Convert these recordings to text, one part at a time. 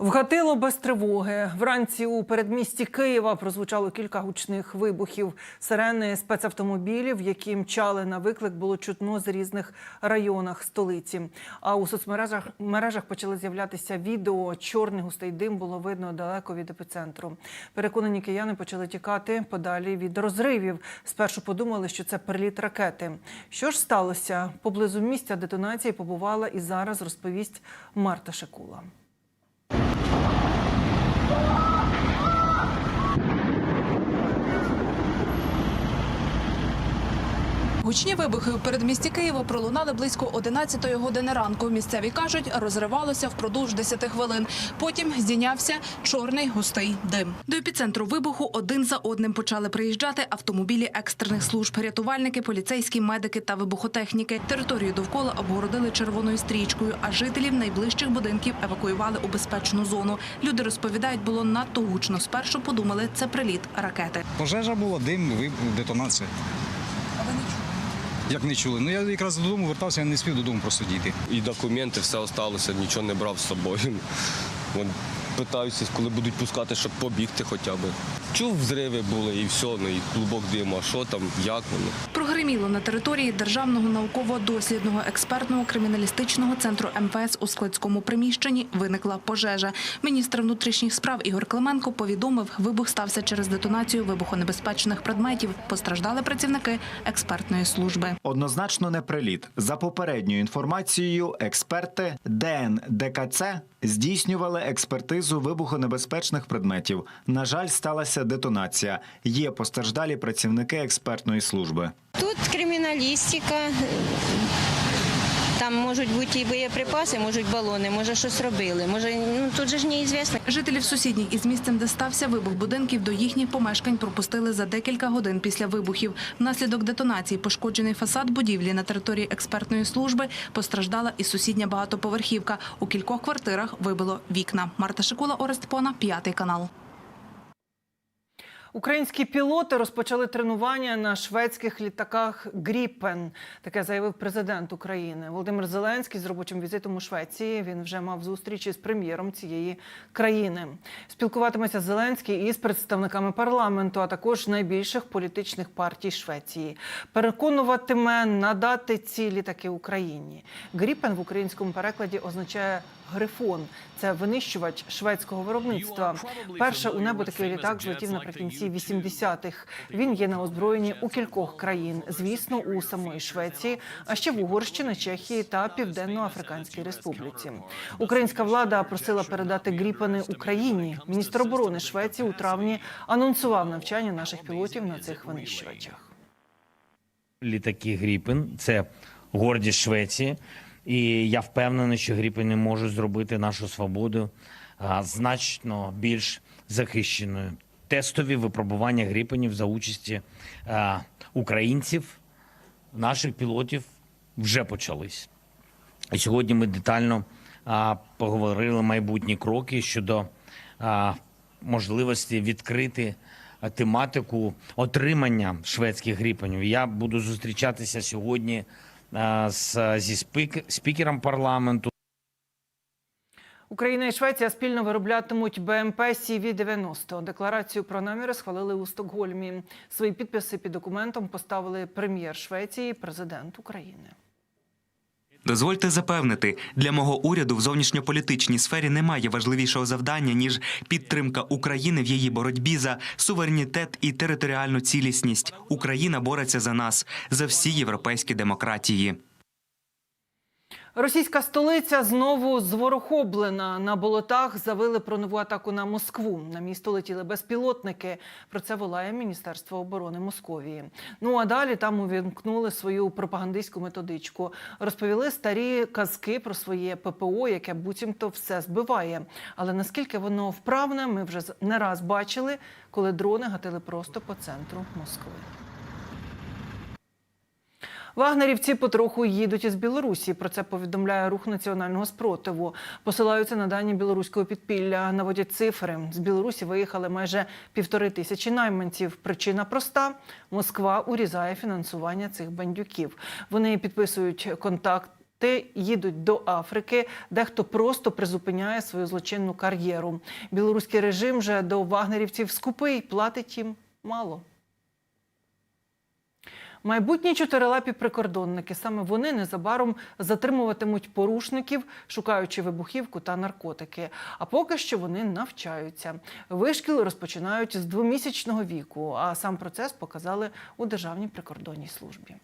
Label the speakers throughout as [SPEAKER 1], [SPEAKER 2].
[SPEAKER 1] Вгатило без тривоги. Вранці у передмісті Києва прозвучало кілька гучних вибухів. Сирени спецавтомобілів, які мчали на виклик, було чутно з різних районах столиці. А у соцмережах мережах почали з'являтися відео. Чорний густий дим було видно далеко від епіцентру. Переконані кияни почали тікати подалі від розривів. Спершу подумали, що це приліт ракети. Що ж сталося? Поблизу місця детонації побувала і зараз розповість Марта Шекула.
[SPEAKER 2] Гучні вибухи у передмісті Києва пролунали близько 11-ї години ранку. Місцеві кажуть, розривалося впродовж 10 хвилин. Потім здійнявся чорний густий дим. До епіцентру вибуху один за одним почали приїжджати автомобілі екстрених служб, рятувальники, поліцейські, медики та вибухотехніки. Територію довкола обгородили червоною стрічкою, а жителів найближчих будинків евакуювали у безпечну зону. Люди розповідають, було надто гучно. Спершу подумали, це приліт ракети.
[SPEAKER 3] Пожежа була, дим, детонація.
[SPEAKER 2] А ви не чули?
[SPEAKER 3] Як не чули? Ну я якраз додому вертався, я не спів додому просто дійти.
[SPEAKER 4] І документи, все осталося, нічого не брав з собою. Питаюся, коли будуть пускати, щоб побігти хоча б. Чув, взриви були і все, ну і клубок диму, а що там, як воно.
[SPEAKER 2] Прогреміло на території Державного науково-дослідного експертного криміналістичного центру МВС у складському приміщенні виникла пожежа. Міністр внутрішніх справ Ігор Клименко повідомив, вибух стався через детонацію вибухонебезпечних предметів. Постраждали працівники експертної служби.
[SPEAKER 5] Однозначно не приліт. За попередньою інформацією, експерти ДНДКЦ здійснювали експертизу вибухонебезпечних предметів. На жаль, сталася детонація. Є постраждалі працівники експертної служби.
[SPEAKER 6] Тут криміналістика. Там можуть бути і боєприпаси, можуть балони, може щось робили. Може, ну тут же ж неізвісно.
[SPEAKER 2] Жителів сусідніх із місцем, де стався вибух будинків, до їхніх помешкань пропустили за декілька годин після вибухів. Внаслідок детонації пошкоджений фасад будівлі на території експертної служби постраждала і сусідня багатоповерхівка. У кількох квартирах вибило вікна. Марта Шикула, Орест Пона, п'ятий канал.
[SPEAKER 1] Українські пілоти розпочали тренування на шведських літаках Гріпен. Таке заявив президент України Володимир Зеленський з робочим візитом у Швеції. Він вже мав зустрічі з прем'єром цієї країни. Спілкуватиметься Зеленський із представниками парламенту, а також найбільших політичних партій Швеції. Переконуватиме надати ці літаки Україні. Гріпен в українському перекладі означає грифон. Це винищувач шведського виробництва. Перше у небо такий літак злетів наприкінці 80-х. Він є на озброєнні у кількох країн, звісно, у самої Швеції, а ще в Угорщині, Чехії та Південно-Африканській Республіці. Українська влада просила передати гріпани Україні. Міністр оборони Швеції у травні анонсував навчання наших пілотів на цих винищувачах.
[SPEAKER 7] літаки Гріпен. Це гордість Швеції. І я впевнений, що Гріпени можуть зробити нашу свободу значно більш захищеною. Тестові випробування Гріпенів за участі а, українців, наших пілотів вже почались. І сьогодні ми детально а, поговорили майбутні кроки щодо а, можливості відкрити тематику отримання шведських гріпенів. Я буду зустрічатися сьогодні а, з, зі спік, спікером парламенту.
[SPEAKER 1] Україна і Швеція спільно вироблятимуть БМП CV-90. Декларацію про наміри схвалили у Стокгольмі. Свої підписи під документом поставили прем'єр Швеції, президент України.
[SPEAKER 8] Дозвольте запевнити, для мого уряду в зовнішньополітичній сфері немає важливішого завдання ніж підтримка України в її боротьбі за суверенітет і територіальну цілісність. Україна бореться за нас, за всі європейські демократії.
[SPEAKER 1] Російська столиця знову зворохоблена. На болотах завили про нову атаку на Москву. На місто летіли безпілотники. Про це волає Міністерство оборони Московії. Ну а далі там увімкнули свою пропагандистську методичку. Розповіли старі казки про своє ППО, яке буцімто все збиває. Але наскільки воно вправне, ми вже не раз бачили, коли дрони гатили просто по центру Москви. Вагнерівці потроху їдуть із Білорусі. Про це повідомляє рух національного спротиву. Посилаються на дані білоруського підпілля. Наводять цифри. З Білорусі виїхали майже півтори тисячі найманців. Причина проста: Москва урізає фінансування цих бандюків. Вони підписують контакт Те їдуть до Африки, дехто просто призупиняє свою злочинну кар'єру. Білоруський режим же до вагнерівців скупий, платить їм мало. Майбутні чотирилапі прикордонники саме вони незабаром затримуватимуть порушників, шукаючи вибухівку та наркотики. А поки що вони навчаються. Вишкіл розпочинають з двомісячного віку, а сам процес показали у Державній прикордонній службі.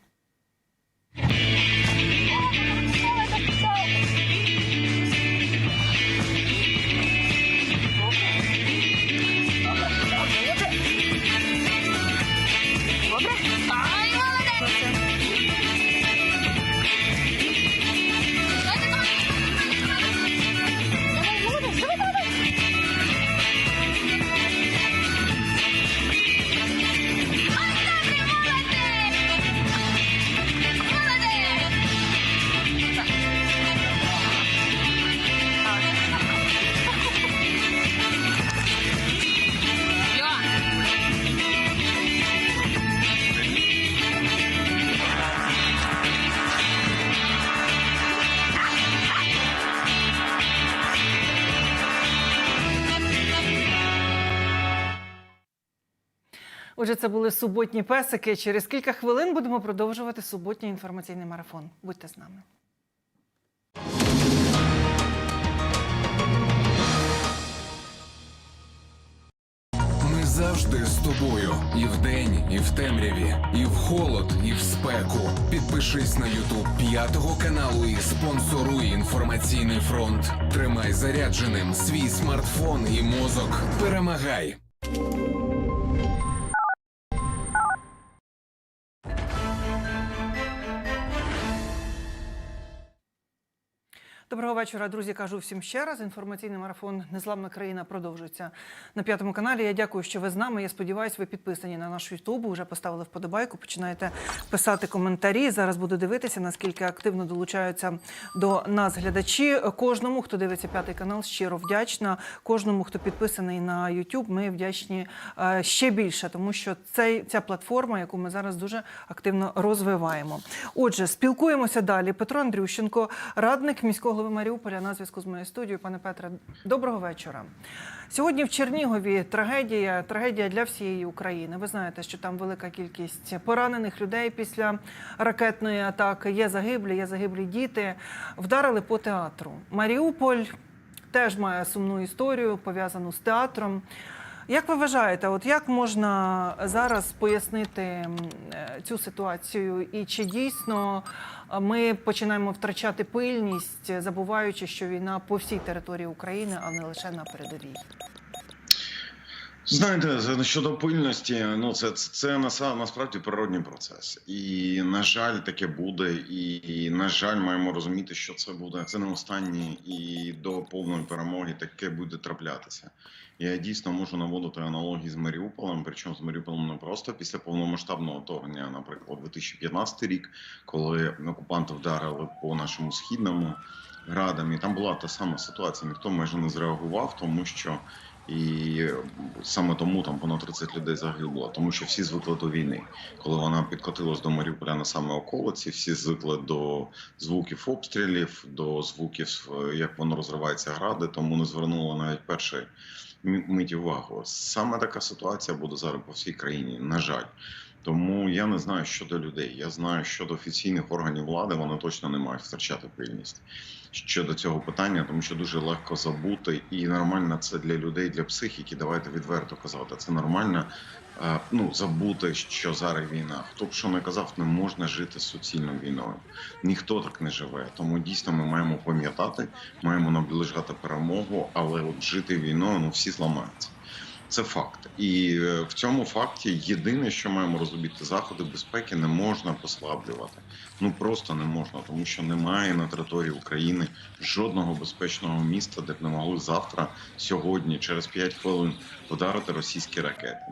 [SPEAKER 1] Отже, це були суботні песики. Через кілька хвилин будемо продовжувати суботній інформаційний марафон. Будьте з нами.
[SPEAKER 9] Ми завжди з тобою і вдень, і в темряві, і в холод, і в спеку. Підпишись на Ютуб п'ятого каналу і спонсоруй інформаційний фронт. Тримай зарядженим свій смартфон і мозок. Перемагай!
[SPEAKER 1] Доброго вечора, друзі. Кажу всім ще раз. Інформаційний марафон Незламна країна продовжується на п'ятому каналі. Я дякую, що ви з нами. Я сподіваюся, ви підписані на наш Ютуб. Вже поставили вподобайку. Починаєте писати коментарі. Зараз буду дивитися, наскільки активно долучаються до нас глядачі. Кожному, хто дивиться п'ятий канал, щиро вдячна. Кожному, хто підписаний на Ютуб, ми вдячні е, ще більше, тому що цей ця платформа, яку ми зараз дуже активно розвиваємо. Отже, спілкуємося далі. Петро Андрющенко, радник міського голови Маріуполя на зв'язку з моєю студією. Пане Петре, доброго вечора. Сьогодні в Чернігові трагедія, трагедія для всієї України. Ви знаєте, що там велика кількість поранених людей після ракетної атаки. Є загиблі, є загиблі діти. Вдарили по театру. Маріуполь теж має сумну історію, пов'язану з театром. Як ви вважаєте, от як можна зараз пояснити е, цю ситуацію, і чи дійсно е, ми починаємо втрачати пильність, забуваючи, що війна по всій території України, а не лише на передовій?
[SPEAKER 10] Знаєте, щодо пильності, ну це це, це насправді природній процес, і на жаль, таке буде. І, і на жаль, маємо розуміти, що це буде це не останнє, і до повної перемоги таке буде траплятися. Я дійсно можу наводити аналогії з Маріуполем, причому з Маріуполем не просто після повномасштабного вторгнення, наприклад, 2015 рік, коли окупанти вдарили по нашому східному градам, і там була та сама ситуація. Ніхто майже не зреагував, тому що і саме тому там понад 30 людей загибло, тому що всі звикли до війни. Коли вона підкотилась до Маріуполя на саме околиці, всі звикли до звуків обстрілів, до звуків, е, як воно розривається гради, тому не звернули навіть першої миті увагу. Саме така ситуація буде зараз по всій країні. На жаль. Тому я не знаю щодо людей. Я знаю, щодо офіційних органів влади вони точно не мають втрачати пильність щодо цього питання, тому що дуже легко забути, і нормально це для людей, для психіки. Давайте відверто казати. Це нормально. е, Ну, забути, що зараз війна. Хто б що не казав, не можна жити суцільною війною. Ніхто так не живе. Тому дійсно ми маємо пам'ятати, маємо наближати перемогу, але от жити війною, ну всі зламаються. Це факт, і е, в цьому факті єдине, що маємо розуміти, заходи безпеки не можна послаблювати. Ну просто не можна, тому що немає на території України жодного безпечного міста, де б не могли завтра, сьогодні, через 5 хвилин вдарити російські ракети.